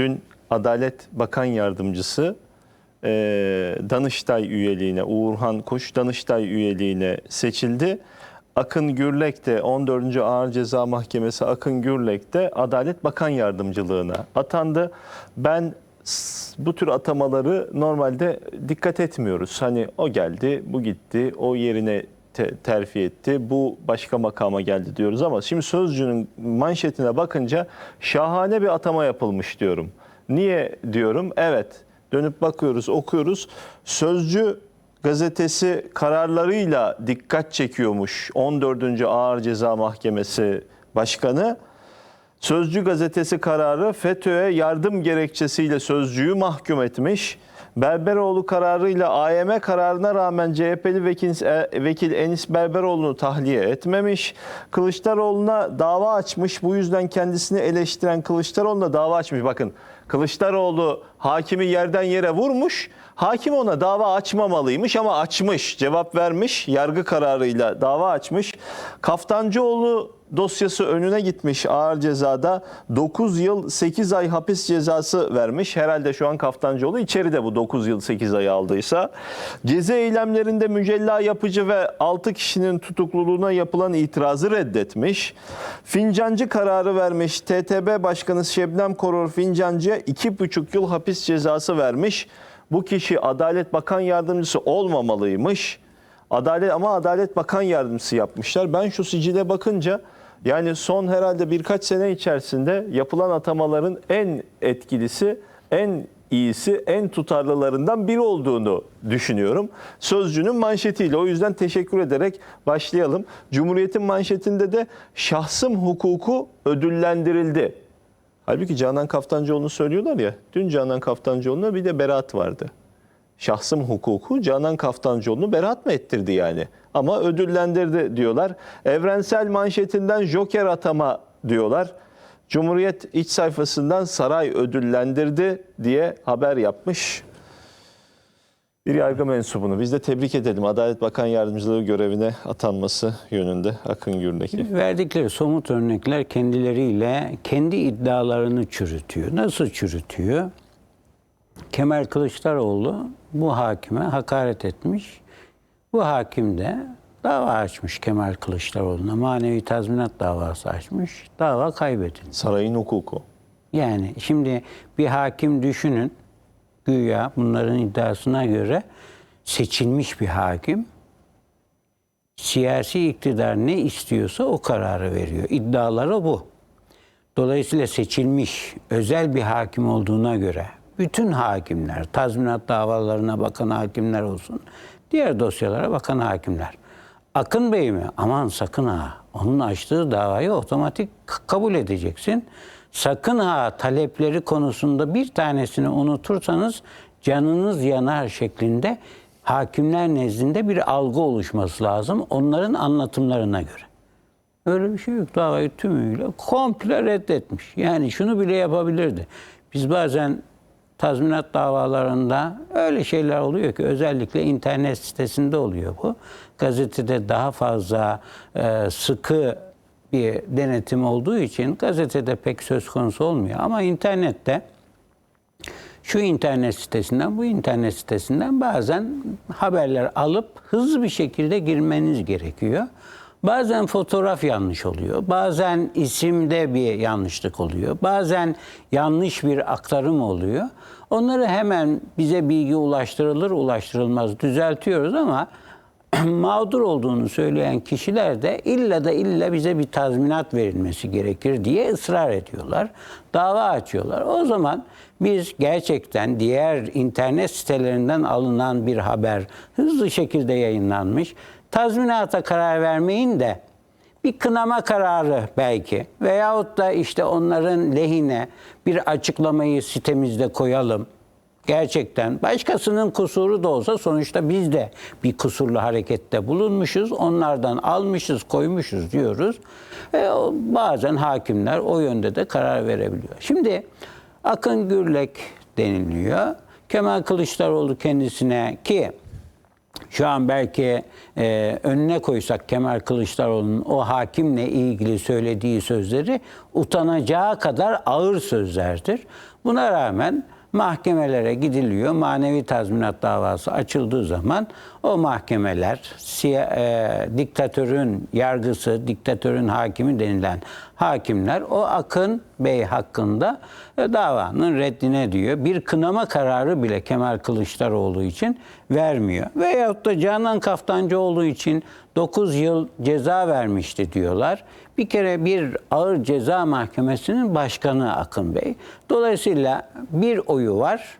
dün Adalet Bakan Yardımcısı e, Danıştay üyeliğine, Uğurhan Kuş Danıştay üyeliğine seçildi. Akın Gürlek de 14. Ağır Ceza Mahkemesi Akın Gürlek de Adalet Bakan Yardımcılığına atandı. Ben bu tür atamaları normalde dikkat etmiyoruz. Hani o geldi, bu gitti, o yerine te- terfi etti, bu başka makama geldi diyoruz ama şimdi Sözcü'nün manşetine bakınca şahane bir atama yapılmış diyorum. Niye diyorum? Evet, dönüp bakıyoruz, okuyoruz. Sözcü gazetesi kararlarıyla dikkat çekiyormuş 14. Ağır Ceza Mahkemesi Başkanı. Sözcü gazetesi kararı FETÖ'ye yardım gerekçesiyle sözcüyü mahkum etmiş. Berberoğlu kararıyla AYM kararına rağmen CHP'li vekil, e, vekil Enis Berberoğlu'nu tahliye etmemiş. Kılıçdaroğlu'na dava açmış. Bu yüzden kendisini eleştiren Kılıçdaroğlu'na dava açmış. Bakın Kılıçdaroğlu hakimi yerden yere vurmuş. Hakim ona dava açmamalıymış ama açmış. Cevap vermiş. Yargı kararıyla dava açmış. Kaftancıoğlu dosyası önüne gitmiş ağır cezada 9 yıl 8 ay hapis cezası vermiş. Herhalde şu an Kaftancıoğlu içeride bu 9 yıl 8 ay aldıysa. Gezi eylemlerinde Mücella Yapıcı ve 6 kişinin tutukluluğuna yapılan itirazı reddetmiş. Fincancı kararı vermiş. TTB Başkanı Şebnem Korur Fincancı'ya 2,5 yıl hapis cezası vermiş. Bu kişi Adalet Bakan Yardımcısı olmamalıymış. Adalet ama Adalet Bakan Yardımcısı yapmışlar. Ben şu sicile bakınca yani son herhalde birkaç sene içerisinde yapılan atamaların en etkilisi, en iyisi, en tutarlılarından biri olduğunu düşünüyorum. Sözcünün manşetiyle o yüzden teşekkür ederek başlayalım. Cumhuriyet'in manşetinde de şahsım hukuku ödüllendirildi. Halbuki Canan Kaftancıoğlu'nu söylüyorlar ya. Dün Canan Kaftancıoğlu'na bir de beraat vardı. Şahsım hukuku Canan Kaftancıoğlu'nu beraat mı ettirdi yani? Ama ödüllendirdi diyorlar. Evrensel manşetinden Joker atama diyorlar. Cumhuriyet iç sayfasından saray ödüllendirdi diye haber yapmış. Bir yargı mensubunu biz de tebrik edelim. Adalet Bakan Yardımcılığı görevine atanması yönünde Akın Gürlek'i. Verdikleri somut örnekler kendileriyle kendi iddialarını çürütüyor. Nasıl çürütüyor? Kemal Kılıçdaroğlu bu hakime hakaret etmiş. Bu hakim de dava açmış Kemal Kılıçdaroğlu'na. Manevi tazminat davası açmış. Dava kaybedildi. Sarayın hukuku. Yani şimdi bir hakim düşünün. Güya bunların iddiasına göre seçilmiş bir hakim siyasi iktidar ne istiyorsa o kararı veriyor. İddiaları bu. Dolayısıyla seçilmiş özel bir hakim olduğuna göre bütün hakimler, tazminat davalarına bakan hakimler olsun, diğer dosyalara bakan hakimler. Akın Bey mi? Aman sakın ha. Onun açtığı davayı otomatik kabul edeceksin. Sakın ha talepleri konusunda bir tanesini unutursanız canınız yanar şeklinde hakimler nezdinde bir algı oluşması lazım onların anlatımlarına göre. Öyle bir şey yok. Davayı tümüyle komple reddetmiş. Yani şunu bile yapabilirdi. Biz bazen tazminat davalarında öyle şeyler oluyor ki özellikle internet sitesinde oluyor bu. Gazetede daha fazla e, sıkı bir denetim olduğu için gazetede pek söz konusu olmuyor. Ama internette şu internet sitesinden bu internet sitesinden bazen haberler alıp hızlı bir şekilde girmeniz gerekiyor. Bazen fotoğraf yanlış oluyor. Bazen isimde bir yanlışlık oluyor. Bazen yanlış bir aktarım oluyor. Onları hemen bize bilgi ulaştırılır ulaştırılmaz düzeltiyoruz ama mağdur olduğunu söyleyen kişiler de illa da illa bize bir tazminat verilmesi gerekir diye ısrar ediyorlar. Dava açıyorlar. O zaman biz gerçekten diğer internet sitelerinden alınan bir haber hızlı şekilde yayınlanmış. Tazminata karar vermeyin de bir kınama kararı belki veyahut da işte onların lehine bir açıklamayı sitemizde koyalım gerçekten başkasının kusuru da olsa sonuçta biz de bir kusurlu harekette bulunmuşuz. Onlardan almışız, koymuşuz diyoruz. E, bazen hakimler o yönde de karar verebiliyor. Şimdi Akın Gürlek deniliyor. Kemal Kılıçdaroğlu kendisine ki şu an belki e, önüne koysak Kemal Kılıçdaroğlu'nun o hakimle ilgili söylediği sözleri utanacağı kadar ağır sözlerdir. Buna rağmen mahkemelere gidiliyor. Manevi tazminat davası açıldığı zaman o mahkemeler siya- e, diktatörün yargısı, diktatörün hakimi denilen hakimler o Akın Bey hakkında e, davanın reddine diyor. Bir kınama kararı bile Kemal Kılıçdaroğlu için vermiyor. Veyahut da Canan Kaftancıoğlu için 9 yıl ceza vermişti diyorlar. Bir kere bir ağır ceza mahkemesinin başkanı Akın Bey. Dolayısıyla bir oyu var.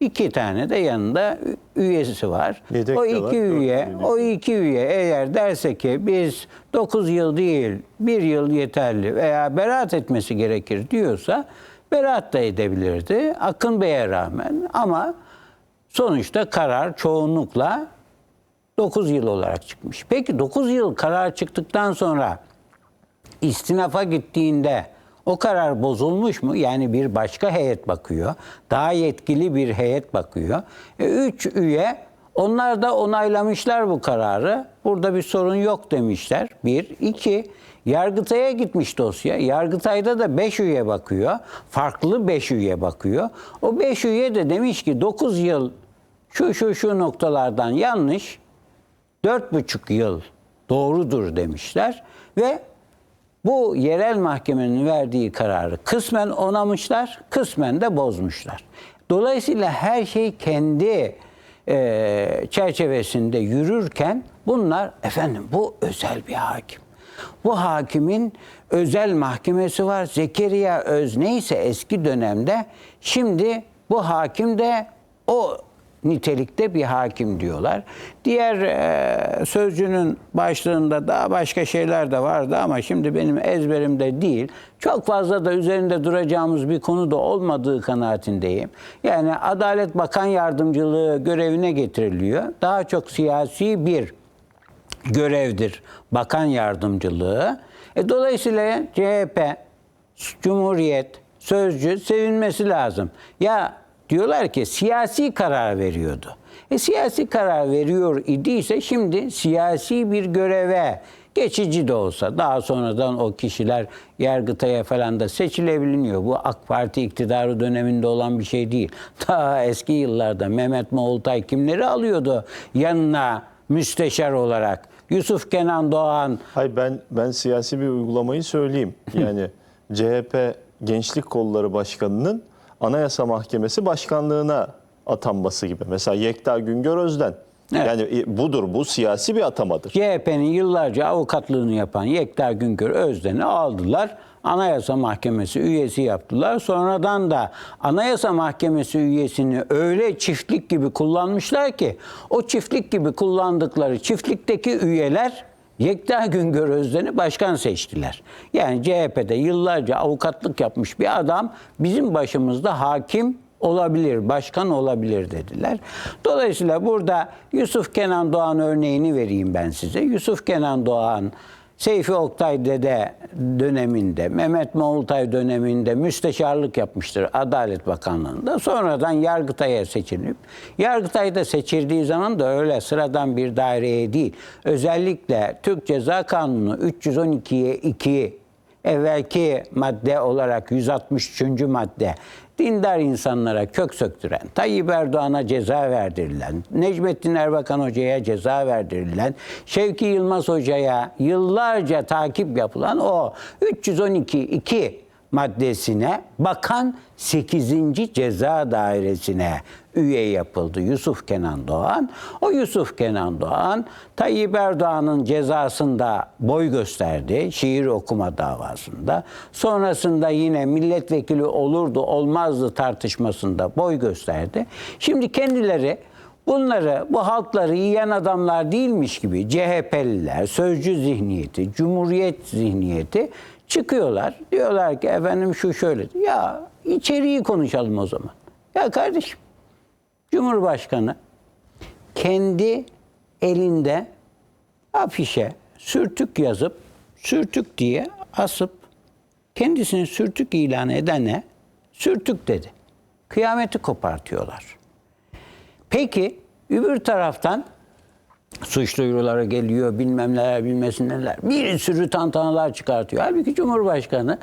İki tane de yanında üyesi var. Yedek o iki var, üye, o iki üye eğer derse ki biz 9 yıl değil, bir yıl yeterli veya beraat etmesi gerekir diyorsa beraat da edebilirdi. Akın Bey'e rağmen ama sonuçta karar çoğunlukla 9 yıl olarak çıkmış. Peki 9 yıl karar çıktıktan sonra istinafa gittiğinde o karar bozulmuş mu? Yani bir başka heyet bakıyor. Daha yetkili bir heyet bakıyor. E, üç üye onlar da onaylamışlar bu kararı. Burada bir sorun yok demişler. Bir. iki Yargıtay'a gitmiş dosya. Yargıtay'da da 5 üye bakıyor. Farklı 5 üye bakıyor. O 5 üye de demiş ki 9 yıl şu şu şu noktalardan yanlış. Dört buçuk yıl doğrudur demişler ve bu yerel mahkemenin verdiği kararı kısmen onamışlar, kısmen de bozmuşlar. Dolayısıyla her şey kendi e, çerçevesinde yürürken bunlar efendim bu özel bir hakim. Bu hakimin özel mahkemesi var. Zekeriya Öz neyse eski dönemde şimdi bu hakim de o nitelikte bir hakim diyorlar. Diğer e, sözcünün başlığında daha başka şeyler de vardı ama şimdi benim ezberimde değil. Çok fazla da üzerinde duracağımız bir konu da olmadığı kanaatindeyim. Yani Adalet Bakan Yardımcılığı görevine getiriliyor. Daha çok siyasi bir görevdir bakan yardımcılığı. E, dolayısıyla CHP, Cumhuriyet, Sözcü sevinmesi lazım. Ya diyorlar ki siyasi karar veriyordu. E, siyasi karar veriyor idiyse şimdi siyasi bir göreve geçici de olsa daha sonradan o kişiler Yargıtay'a falan da seçilebiliyor. Bu AK Parti iktidarı döneminde olan bir şey değil. Daha eski yıllarda Mehmet Moğoltay kimleri alıyordu yanına müsteşar olarak? Yusuf Kenan Doğan, Hayır ben ben siyasi bir uygulamayı söyleyeyim. Yani CHP Gençlik Kolları Başkanı'nın Anayasa Mahkemesi başkanlığına atanması gibi. Mesela Yekta Güngör Özden. Evet. Yani e, budur bu siyasi bir atamadır. CHP'nin yıllarca avukatlığını yapan Yekta Güngör Özden'i aldılar. Anayasa Mahkemesi üyesi yaptılar. Sonradan da Anayasa Mahkemesi üyesini öyle çiftlik gibi kullanmışlar ki o çiftlik gibi kullandıkları çiftlikteki üyeler Yekta Güngör Özden'i başkan seçtiler. Yani CHP'de yıllarca avukatlık yapmış bir adam bizim başımızda hakim olabilir, başkan olabilir dediler. Dolayısıyla burada Yusuf Kenan Doğan örneğini vereyim ben size. Yusuf Kenan Doğan Seyfi Oktay Dede döneminde, Mehmet Moğoltay döneminde müsteşarlık yapmıştır Adalet Bakanlığı'nda. Sonradan Yargıtay'a seçilip, Yargıtay'da seçildiği zaman da öyle sıradan bir daireye değil. Özellikle Türk Ceza Kanunu 312'ye 2 evvelki madde olarak 163. madde dindar insanlara kök söktüren, Tayyip Erdoğan'a ceza verdirilen, Necmettin Erbakan Hoca'ya ceza verdirilen, Şevki Yılmaz Hoca'ya yıllarca takip yapılan o 312.2 maddesine bakan 8. Ceza Dairesi'ne üye yapıldı Yusuf Kenan Doğan. O Yusuf Kenan Doğan Tayyip Erdoğan'ın cezasında boy gösterdi şiir okuma davasında. Sonrasında yine milletvekili olurdu olmazdı tartışmasında boy gösterdi. Şimdi kendileri Bunları, bu halkları yiyen adamlar değilmiş gibi CHP'liler, sözcü zihniyeti, cumhuriyet zihniyeti çıkıyorlar. Diyorlar ki efendim şu şöyle. Ya içeriği konuşalım o zaman. Ya kardeşim Cumhurbaşkanı kendi elinde afişe sürtük yazıp sürtük diye asıp kendisini sürtük ilan edene sürtük dedi. Kıyameti kopartıyorlar. Peki öbür taraftan suç duyuruları geliyor, bilmem neler, bilmesin neler. Bir sürü tantanalar çıkartıyor. Halbuki Cumhurbaşkanı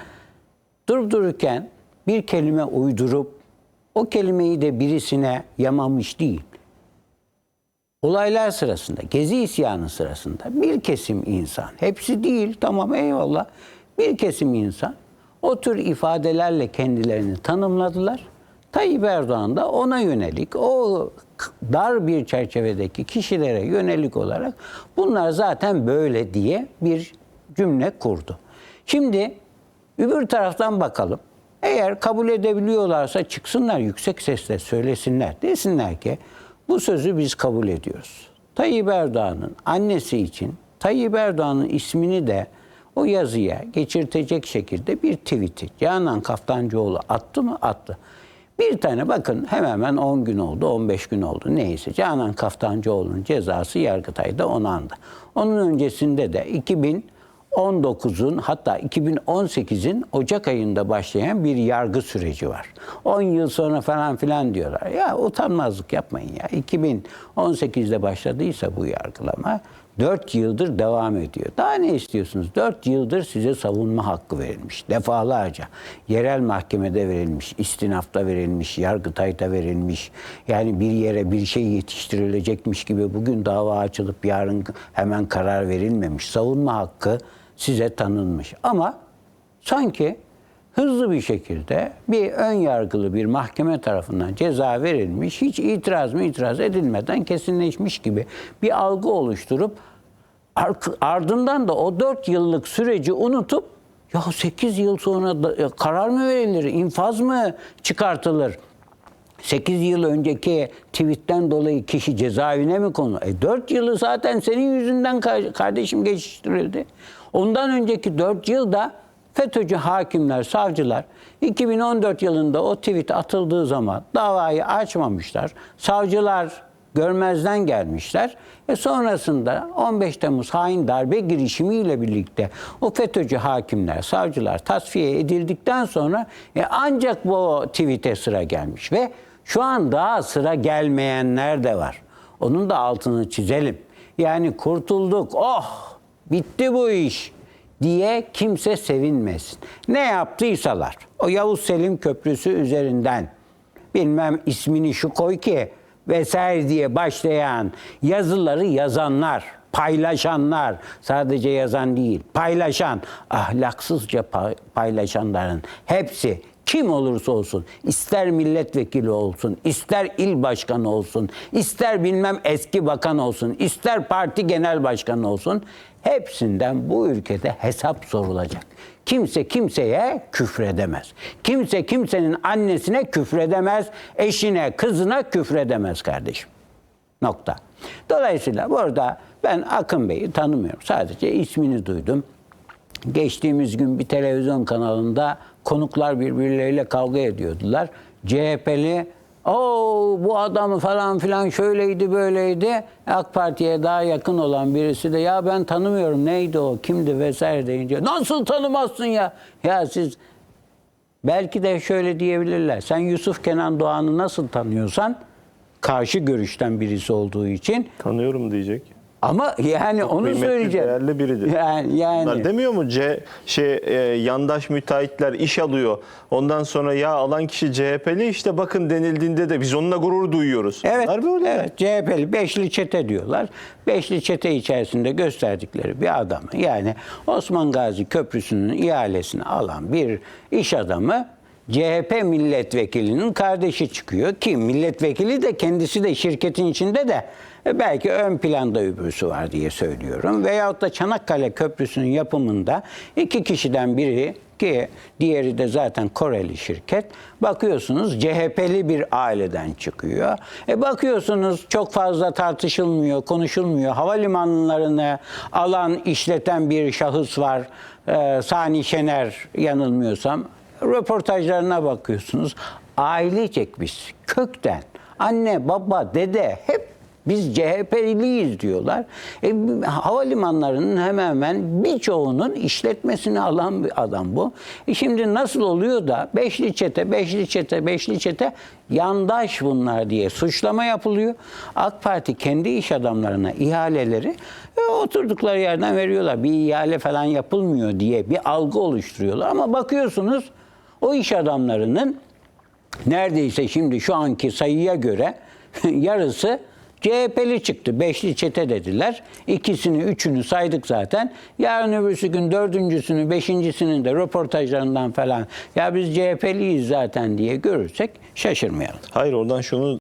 durup dururken bir kelime uydurup o kelimeyi de birisine yamamış değil. Olaylar sırasında, gezi isyanı sırasında bir kesim insan, hepsi değil tamam eyvallah, bir kesim insan o tür ifadelerle kendilerini tanımladılar. Tayyip Erdoğan da ona yönelik, o dar bir çerçevedeki kişilere yönelik olarak bunlar zaten böyle diye bir cümle kurdu. Şimdi öbür taraftan bakalım. Eğer kabul edebiliyorlarsa çıksınlar yüksek sesle söylesinler. Desinler ki bu sözü biz kabul ediyoruz. Tayyip Erdoğan'ın annesi için Tayyip Erdoğan'ın ismini de o yazıya geçirtecek şekilde bir tweet'i Canan Kaftancıoğlu attı mı? Attı. Bir tane bakın hemen hemen 10 gün oldu, 15 gün oldu neyse. Canan Kaftancıoğlu'nun cezası Yargıtay'da onandı. Onun öncesinde de 2019'un hatta 2018'in Ocak ayında başlayan bir yargı süreci var. 10 yıl sonra falan filan diyorlar. Ya utanmazlık yapmayın ya. 2018'de başladıysa bu yargılama 4 yıldır devam ediyor. Daha ne istiyorsunuz? 4 yıldır size savunma hakkı verilmiş. Defalarca. Yerel mahkemede verilmiş, istinafta verilmiş, yargıtayda verilmiş. Yani bir yere bir şey yetiştirilecekmiş gibi bugün dava açılıp yarın hemen karar verilmemiş. Savunma hakkı size tanınmış. Ama sanki hızlı bir şekilde bir ön yargılı bir mahkeme tarafından ceza verilmiş, hiç itiraz mı itiraz edilmeden kesinleşmiş gibi bir algı oluşturup ar- ardından da o 4 yıllık süreci unutup ya 8 yıl sonra da, e, karar mı verilir, infaz mı çıkartılır? 8 yıl önceki tweetten dolayı kişi cezaevine mi konu? E 4 yılı zaten senin yüzünden ka- kardeşim geçiştirildi. Ondan önceki 4 yılda FETÖ'cü hakimler, savcılar 2014 yılında o tweet atıldığı zaman davayı açmamışlar. Savcılar görmezden gelmişler. E sonrasında 15 Temmuz hain darbe girişimiyle birlikte o FETÖ'cü hakimler, savcılar tasfiye edildikten sonra e ancak bu tweet'e sıra gelmiş ve şu an daha sıra gelmeyenler de var. Onun da altını çizelim. Yani kurtulduk, oh bitti bu iş diye kimse sevinmesin. Ne yaptıysalar o Yavuz Selim Köprüsü üzerinden bilmem ismini şu koy ki vesaire diye başlayan yazıları yazanlar, paylaşanlar, sadece yazan değil, paylaşan, ahlaksızca pa- paylaşanların hepsi kim olursa olsun, ister milletvekili olsun, ister il başkanı olsun, ister bilmem eski bakan olsun, ister parti genel başkanı olsun, hepsinden bu ülkede hesap sorulacak. Kimse kimseye küfredemez. Kimse kimsenin annesine küfredemez, eşine, kızına küfredemez kardeşim. Nokta. Dolayısıyla burada ben Akın Bey'i tanımıyorum. Sadece ismini duydum. Geçtiğimiz gün bir televizyon kanalında konuklar birbirleriyle kavga ediyordular. CHP'li o bu adamı falan filan şöyleydi böyleydi. AK Parti'ye daha yakın olan birisi de ya ben tanımıyorum neydi o kimdi vesaire deyince nasıl tanımazsın ya? Ya siz belki de şöyle diyebilirler. Sen Yusuf Kenan Doğan'ı nasıl tanıyorsan karşı görüşten birisi olduğu için Tanıyorum diyecek. Ama yani onu Kıymetli, söyleyeceğim. değerli biridir. Yani, yani. Bunlar demiyor mu C şey e, yandaş müteahhitler iş alıyor. Ondan sonra ya alan kişi CHP'li işte bakın denildiğinde de biz onunla gurur duyuyoruz. Evet, Bunlar böyle. evet CHP'li beşli çete diyorlar. Beşli çete içerisinde gösterdikleri bir adamı yani Osman Gazi Köprüsü'nün ihalesini alan bir iş adamı CHP milletvekilinin kardeşi çıkıyor ki milletvekili de kendisi de şirketin içinde de e, belki ön planda öbürsü var diye söylüyorum. Veyahut da Çanakkale Köprüsü'nün yapımında iki kişiden biri ki diğeri de zaten Koreli şirket. Bakıyorsunuz CHP'li bir aileden çıkıyor. E bakıyorsunuz çok fazla tartışılmıyor, konuşulmuyor. Havalimanlarını alan, işleten bir şahıs var. Ee, Sani Şener yanılmıyorsam. Röportajlarına bakıyorsunuz. Ailecek biz kökten anne, baba, dede hep Biz CHP'liyiz diyorlar. E, havalimanlarının hemen hemen birçoğunun işletmesini alan bir adam bu. E şimdi nasıl oluyor da beşli çete, beşli çete, beşli çete yandaş bunlar diye suçlama yapılıyor. AK Parti kendi iş adamlarına ihaleleri e, oturdukları yerden veriyorlar. Bir ihale falan yapılmıyor diye bir algı oluşturuyorlar. Ama bakıyorsunuz o iş adamlarının neredeyse şimdi şu anki sayıya göre yarısı CHP'li çıktı. Beşli çete dediler. İkisini, üçünü saydık zaten. Yarın öbürsü gün dördüncüsünü, beşincisinin de röportajlarından falan ya biz CHP'liyiz zaten diye görürsek şaşırmayalım. Hayır oradan şunu